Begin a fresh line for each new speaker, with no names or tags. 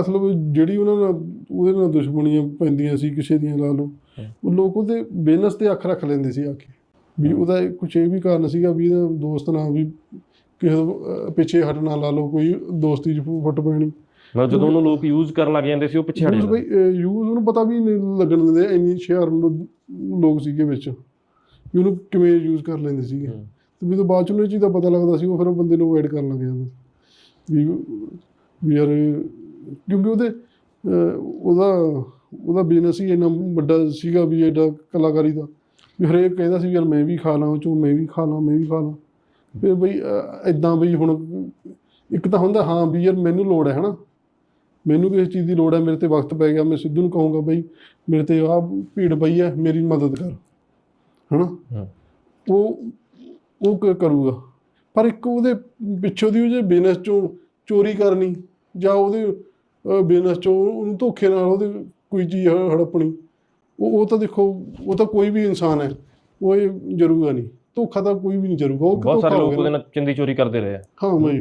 ਅਸਲ ਵਿੱਚ ਜਿਹੜੀ ਉਹਨਾਂ ਨਾਲ ਉਹਦੇ ਨਾਲ ਦੁਸ਼ਮਣੀਆਂ ਪੈਂਦੀਆਂ ਸੀ ਕਿਸੇ ਦੀਆਂ ਲਾ ਲਓ। ਉਹ ਲੋਕ ਉਹਦੇ ਬਿਜ਼ਨਸ ਤੇ ਅੱਖ ਰੱਖ ਲੈਂਦੇ ਸੀ ਆ ਕੇ। ਵੀ ਉਹਦਾ ਕੁਛ ਇਹ ਵੀ ਕਾਰਨ ਸੀਗਾ ਵੀ ਇਹਦਾ ਦੋਸਤ ਨਾਲ ਵੀ ਕਿਸੇ ਪਿੱਛੇ ਹਟਣਾ ਲਾ ਲਓ ਕੋਈ ਦੋਸਤੀ ਚ ਫੁੱਟ ਪੈਣੀ।
ਮਤਲਬ ਜਦੋਂ ਉਹਨੂੰ ਲੋਕ ਯੂਜ਼ ਕਰਨ ਲੱਗ ਜਾਂਦੇ ਸੀ ਉਹ ਪਿੱਛੇ ਹਟ ਜਾਂਦੇ
ਯੂਜ਼ ਉਹਨੂੰ ਪਤਾ ਵੀ ਨਹੀਂ ਲੱਗਣ ਦਿੰਦੇ ਇੰਨੀ ਲੋ- ਲੋਕ ਸੀਗੇ ਵਿੱਚ। ਵੀ ਉਹਨੂੰ ਕਿਵੇਂ ਯੂਜ਼ ਕਰ ਲੈਂਦੇ ਸੀਗੇ। ਤੇ ਵੀ ਤੋਂ ਬਾਅਦ ਚ ਉਹਨੂੰ ਇਹ ਚੀਜ਼ ਦਾ ਪਤਾ ਲੱਗਦਾ ਸੀ ਉਹ ਫਿਰ ਉਹ ਬੰਦੇ ਨੂੰ ਅਵੋਇਡ ਕਰਨ ਲੱਗ ਜਾਂਦਾ। ਵੀ ਵੀ ਯਾਰ ਕਿਉਂਕਿ ਉਹਦੇ ਉਹਦਾ ਉਹਦਾ ਬਿਜ਼ਨਸ ਹੀ ਇੰਨਾ ਵੱਡਾ ਸੀਗਾ ਵੀ ਐਡਾ ਕਲਾਕਾਰੀ ਦਾ। ਵੀ ਹਰੇਕ ਕਹਿੰਦਾ ਸੀ ਯਾਰ ਮੈਂ ਵੀ ਖਾ ਲਾਂ ਚੋਂ ਮੈਂ ਵੀ ਖਾ ਲਾਂ ਮੈਂ ਵੀ ਖਾ ਲਾਂ। ਫਿਰ ਬਈ ਇਦਾਂ ਬਈ ਹੁਣ ਇੱਕ ਤਾਂ ਹੁੰਦਾ ਹਾਂ ਵੀ ਯਾਰ ਮੈਨੂੰ ਲੋੜ ਹੈ ਹਨਾ? ਮੈਨੂੰ ਕਿਸੇ ਚੀਜ਼ ਦੀ ਲੋੜ ਹੈ ਮੇਰੇ ਤੇ ਵਕਤ ਪੈ ਗਿਆ ਮੈਂ ਸਿੱਧੂ ਨੂੰ ਕਹੂੰਗਾ ਬਈ ਮੇਰੇ ਤੇ ਆਹ ਭੀੜ ਪਈ ਹੈ ਮੇਰੀ ਮਦਦ ਕਰ ਹਨਾ। ਉਹ ਉਹ ਕ- ਕਰੂਗਾ। ਪਰ ਇੱਕ ਉਹਦੇ ਪਿੱਛੋਂ ਦੀ ਉਹ ਜੇ ਬਿਜ਼ਨਸ ਚੋਂ ਚੋਰੀ ਕਰਨੀ ਜਾਂ ਉਹਦੇ ਬਿਜ਼ਨਸ ਚੋਂ ਉਹਨੂੰ ਧੋਖੇ ਨਾਲ ਉਹਦੇ ਕੋਈ ਚੀਜ਼ ਹੜੱਪਣੀ। ਉਹ ਉਹ ਤਾਂ ਦੇਖੋ ਉਹ ਤਾਂ ਕੋਈ ਵੀ ਇਨਸਾਨ ਹੈ। ਉਹ ਇਹ ਜਰੂਗਾ ਨਹੀਂ। ਧੋਖਾ ਤਾਂ ਕੋਈ ਵੀ ਨਹੀਂ ਜਰੂਗਾ। ਉਹ
ਬਹੁਤ ਸਾਰੇ ਲੋਕ ਉਹਦੇ। ਨਾਲ ਚੰਦੀ ਚੋਰੀ ਕਰਦੇ ਰਹੇ ਆ।
ਹਾਂ ਮੈਂ